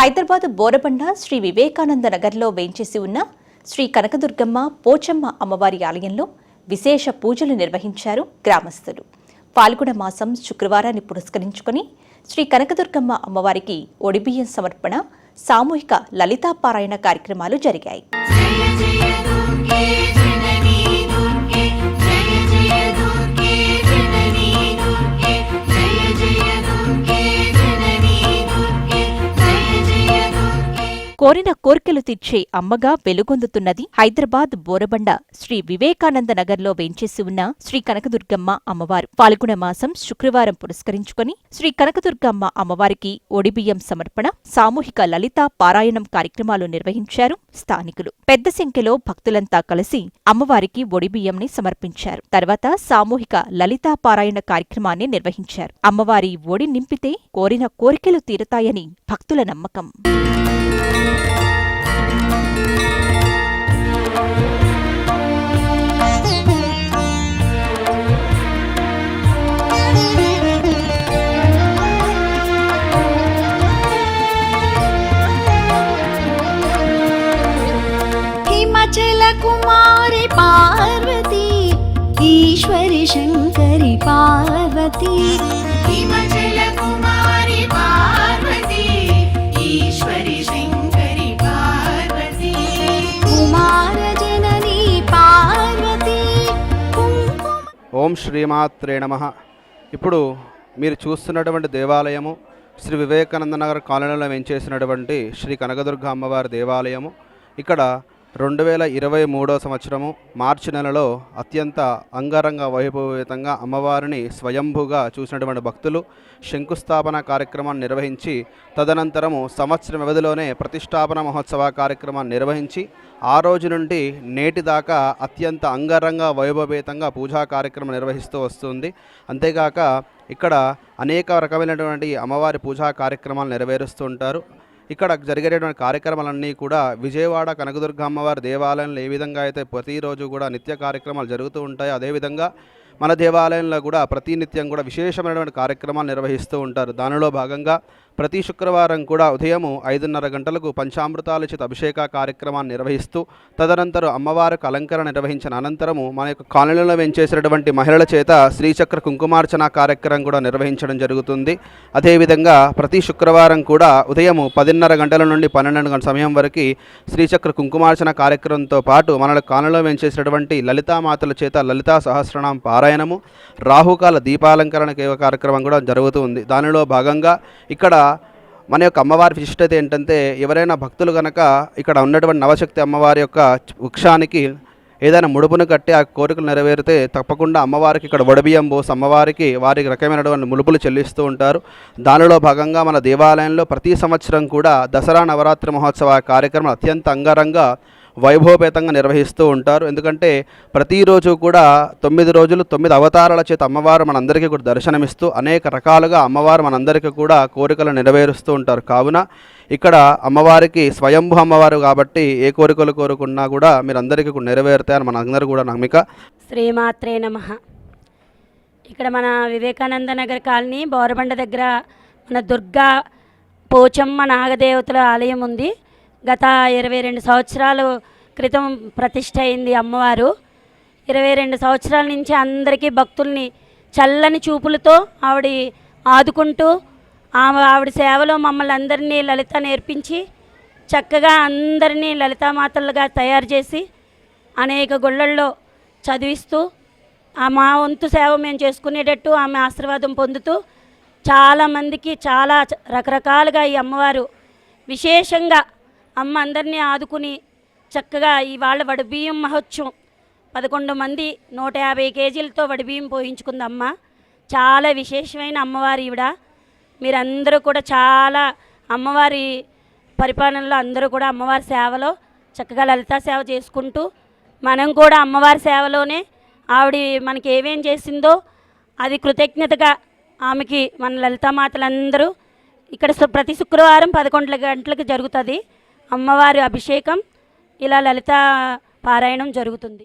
హైదరాబాద్ బోరబండ శ్రీ వివేకానంద నగర్లో వేంచేసి ఉన్న శ్రీ కనకదుర్గమ్మ పోచమ్మ అమ్మవారి ఆలయంలో విశేష పూజలు నిర్వహించారు గ్రామస్తులు. పాల్గొన మాసం శుక్రవారాన్ని పురస్కరించుకుని శ్రీ కనకదుర్గమ్మ అమ్మవారికి ఒడిబియ్యం సమర్పణ సామూహిక లలితాపారాయణ కార్యక్రమాలు జరిగాయి. కోరిన కోర్కెలు తీర్చే అమ్మగా వెలుగొందుతున్నది హైదరాబాద్ బోరబండ. శ్రీ వివేకానంద నగర్లో వేంచేసి ఉన్న శ్రీ కనకదుర్గమ్మ అమ్మవారు. పాల్గొన మాసం శుక్రవారం పురస్కరించుకొని శ్రీ కనకదుర్గమ్మ అమ్మవారికి ఒడిబియ్యం సమర్పణ సామూహిక లలితా పారాయణం కార్యక్రమాలు నిర్వహించారు స్థానికులు. పెద్ద సంఖ్యలో భక్తులంతా కలిసి అమ్మవారికి ఒడిబియ్యంని సమర్పించారు. తర్వాత సామూహిక లలితా పారాయణ కార్యక్రమాన్ని నిర్వహించారు. అమ్మవారి ఒడి నింపితే కోరిన కోరికలు తీరతాయని భక్తుల నమ్మకం. कुमारी पार्वती ईश्वरी शङ्करि पार्वती हिमचल कुमारी पार्वती ईश्वरि शङ्करि पार्वती कुमारजननी पार्वती कुङ्कुम ఓం శ్రీమాత్రే నమ ఇప్పుడు మీరు చూస్తున్నటువంటి దేవాలయము శ్రీ వివేకానంద నగర్ కాలనీలో వెంచేసినటువంటి శ్రీ కనకదుర్గ అమ్మవారి దేవాలయము ఇక్కడ రెండు వేల ఇరవై మూడో సంవత్సరము మార్చి నెలలో అత్యంత అంగరంగ వైభవేతంగా అమ్మవారిని స్వయంభుగా చూసినటువంటి భక్తులు శంకుస్థాపన కార్యక్రమాన్ని నిర్వహించి తదనంతరము సంవత్సరం వ్యవధిలోనే ప్రతిష్టాపన మహోత్సవ కార్యక్రమాన్ని నిర్వహించి ఆ రోజు నుండి నేటి దాకా అత్యంత అంగరంగ వైభవేతంగా పూజా కార్యక్రమం నిర్వహిస్తూ వస్తుంది. అంతేగాక ఇక్కడ అనేక రకమైనటువంటి అమ్మవారి పూజా కార్యక్రమాలు నెరవేరుస్తూ ఉంటారు. ఇక్కడ జరిగేటటువంటి కార్యక్రమాలన్నీ కూడా విజయవాడ కనకదుర్గ అమ్మవారి దేవాలయంలో ఏ విధంగా అయితే ప్రతిరోజు కూడా నిత్య కార్యక్రమాలు జరుగుతూ ఉంటాయో అదేవిధంగా మన దేవాలయంలో కూడా ప్రతినిత్యం కూడా విశేషమైనటువంటి కార్యక్రమాలు నిర్వహిస్తూ ఉంటారు. దానిలో భాగంగా ప్రతి శుక్రవారం కూడా ఉదయము ఐదున్నర గంటలకు పంచామృతాలచిత అభిషేక కార్యక్రమాన్ని నిర్వహిస్తూ తదనంతరం అమ్మవారికి అలంకరణ నిర్వహించిన అనంతరము మన యొక్క కాలనీలో వెంచేసినటువంటి మహిళల చేత శ్రీచక్ర కుంకుమార్చన కార్యక్రమం కూడా నిర్వహించడం జరుగుతుంది. అదేవిధంగా ప్రతి శుక్రవారం కూడా ఉదయము పదిన్నర గంటల నుండి పన్నెండు గంటల సమయం వరకు శ్రీచక్ర కుంకుమార్చన కార్యక్రమంతో పాటు మన కాలనీలో వెంచేసినటువంటి లలితామాతల చేత లలితా సహస్రనామ పారాయణము రాహుకాల దీపాలంకరణ కే- కార్యక్రమం కూడా జరుగుతూ ఉంది దానిలో భాగంగా ఇక్కడ మన యొక్క అమ్మవారి విశిష్టత ఏంటంటే ఎవరైనా భక్తులు కనుక ఇక్కడ ఉన్నటువంటి నవశక్తి అమ్మవారి యొక్క వృక్షానికి ఏదైనా ముడుపును కట్టి ఆ కోరికలు నెరవేరితే తప్పకుండా అమ్మవారికి ఇక్కడ వడబియ్యం పోసి అమ్మవారికి వారికి రకమైనటువంటి ములుపులు చెల్లిస్తూ ఉంటారు. దానిలో భాగంగా మన దేవాలయంలో ప్రతి సంవత్సరం కూడా దసరా నవరాత్రి మహోత్సవ కార్యక్రమం అత్యంత అంగరంగ వైభవపేతంగా నిర్వహిస్తూ ఉంటారు. ఎందుకంటే ప్రతిరోజు కూడా తొమ్మిది రోజులు తొమ్మిది అవతారాల చేత అమ్మవారు మనందరికీ కూడా దర్శనమిస్తూ అనేక రకాలుగా అమ్మవారు మనందరికీ కూడా కోరికలు నెరవేరుస్తూ ఉంటారు. కావున ఇక్కడ అమ్మవారికి స్వయంభు అమ్మవారు కాబట్టి ఏ కోరికలు కోరుకున్నా కూడా మీరు అందరికీ కూడా నెరవేరుతాయని మనందరూ కూడా నమ్మిక. శ్రీమాత్రే నమ. ఇక్కడ మన వివేకానంద నగర్ కాలనీ బోరబండ దగ్గర మన దుర్గా పోచమ్మ నాగదేవతల ఆలయం ఉంది. గత ఇరవై రెండు సంవత్సరాల క్రితం ప్రతిష్ట అయింది అమ్మవారు. ఇరవై రెండు సంవత్సరాల నుంచి అందరికీ భక్తుల్ని చల్లని చూపులతో ఆవిడ ఆదుకుంటూ ఆమె ఆవిడ సేవలో మమ్మల్ని అందరినీ లలిత నేర్పించి చక్కగా అందరినీ లలితామాతలుగా తయారు చేసి అనేక గుళ్ళల్లో చదివిస్తూ ఆ మా వంతు సేవ మేము చేసుకునేటట్టు ఆమె ఆశీర్వాదం పొందుతూ చాలామందికి చాలా రకరకాలుగా ఈ అమ్మవారు విశేషంగా అమ్మ అందరినీ ఆదుకుని చక్కగా ఇవాళ వడబియ్యం మహోత్సవం. పదకొండు మంది నూట యాభై కేజీలతో వడిబియ్యం పోయించుకుంది అమ్మ చాలా విశేషమైన అమ్మవారి ఈవిడ. మీరందరూ కూడా చాలా అమ్మవారి పరిపాలనలో అందరూ కూడా అమ్మవారి సేవలో చక్కగా లలితా సేవ చేసుకుంటూ మనం కూడా అమ్మవారి సేవలోనే ఆవిడ మనకి ఏమేం చేసిందో అది కృతజ్ఞతగా ఆమెకి మన లలితామాతలందరూ ఇక్కడ ప్రతి శుక్రవారం పదకొండు గంటలకు జరుగుతుంది. అమ్మవారి అభిషేకం ఇలా లలిత పారాయణం జరుగుతుంది.